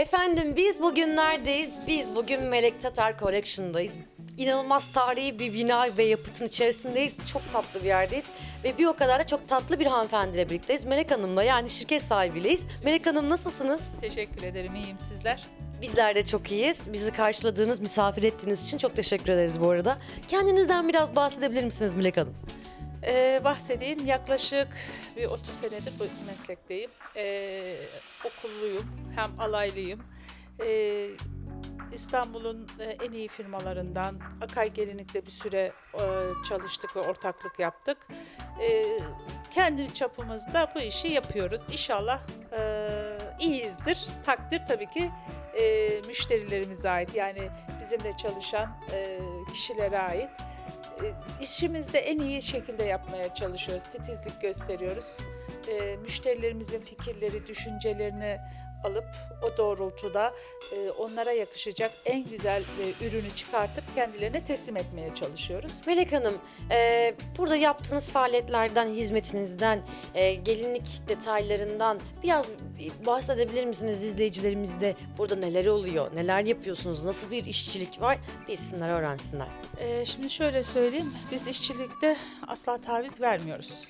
Efendim biz bugün neredeyiz? Biz bugün Melek Tatar Collection'dayız. İnanılmaz tarihi bir bina ve yapıtın içerisindeyiz. Çok tatlı bir yerdeyiz. Ve bir o kadar da çok tatlı bir hanımefendiyle birlikteyiz. Melek Hanım'la yani şirket sahibiyleyiz. Melek Hanım nasılsınız? Teşekkür ederim. iyiyim sizler. Bizler de çok iyiyiz. Bizi karşıladığınız, misafir ettiğiniz için çok teşekkür ederiz bu arada. Kendinizden biraz bahsedebilir misiniz Melek Hanım? Ee, bahsedeyim. Yaklaşık bir 30 senedir bu meslekteyim. Ee, okulluyum. Hem alaylıyım. Ee, İstanbul'un e, en iyi firmalarından Akay Gelinlik'te bir süre e, çalıştık ve ortaklık yaptık. Ee, kendi çapımızda bu işi yapıyoruz. İnşallah e, iyiyizdir. Takdir tabii ki müşterilerimize ait. Yani bizimle çalışan kişilere ait. E, işimizde en iyi şekilde yapmaya çalışıyoruz. Titizlik gösteriyoruz. E, müşterilerimizin fikirleri, düşüncelerini alıp o doğrultuda e, onlara yakışacak en güzel e, ürünü çıkartıp kendilerine teslim etmeye çalışıyoruz. Melek Hanım, e, burada yaptığınız faaliyetlerden, hizmetinizden, e, gelinlik detaylarından biraz bahsedebilir misiniz izleyicilerimizde? Burada neler oluyor, neler yapıyorsunuz, nasıl bir işçilik var bilsinler, öğrensinler. E, şimdi şöyle söyleyeyim, biz işçilikte asla taviz vermiyoruz.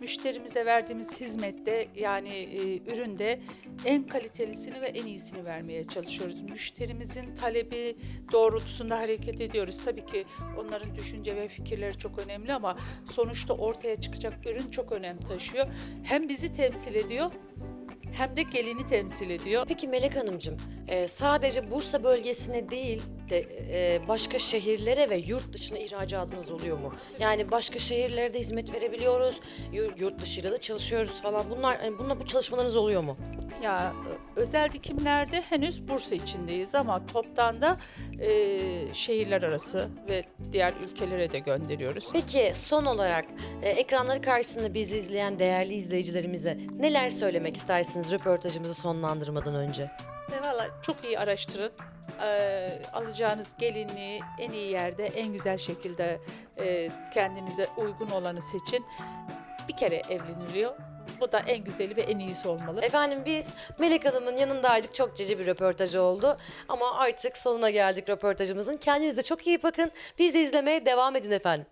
Müşterimize verdiğimiz hizmette yani e, üründe en kalitelisini ve en iyisini vermeye çalışıyoruz. Müşterimizin talebi doğrultusunda hareket ediyoruz. Tabii ki onların düşünce ve fikirleri çok önemli ama sonuçta ortaya çıkacak ürün çok önem taşıyor. Hem bizi temsil ediyor hem de gelini temsil ediyor. Peki Melek Hanımcığım, e, sadece Bursa bölgesine değil de e, başka şehirlere ve yurt dışına ihracatınız oluyor mu? Yani başka şehirlere de hizmet verebiliyoruz, yu- yurt dışıyla da çalışıyoruz falan. Bunlar, yani bunlar bu çalışmalarınız oluyor mu? Ya ö- özel dikimlerde henüz Bursa içindeyiz ama toptan da e, şehirler arası ve diğer ülkelere de gönderiyoruz. Peki son olarak e, ekranları karşısında bizi izleyen değerli izleyicilerimize neler söylemek istersiniz röportajımızı sonlandırmadan önce? E, Valla çok iyi araştırın. E, alacağınız gelinliği en iyi yerde, en güzel şekilde e, kendinize uygun olanı seçin. Bir kere evleniliyor. Bu da en güzeli ve en iyisi olmalı. Efendim biz Melek Hanım'ın yanındaydık. Çok cici bir röportaj oldu. Ama artık sonuna geldik röportajımızın. Kendinize çok iyi bakın. Bizi izlemeye devam edin efendim.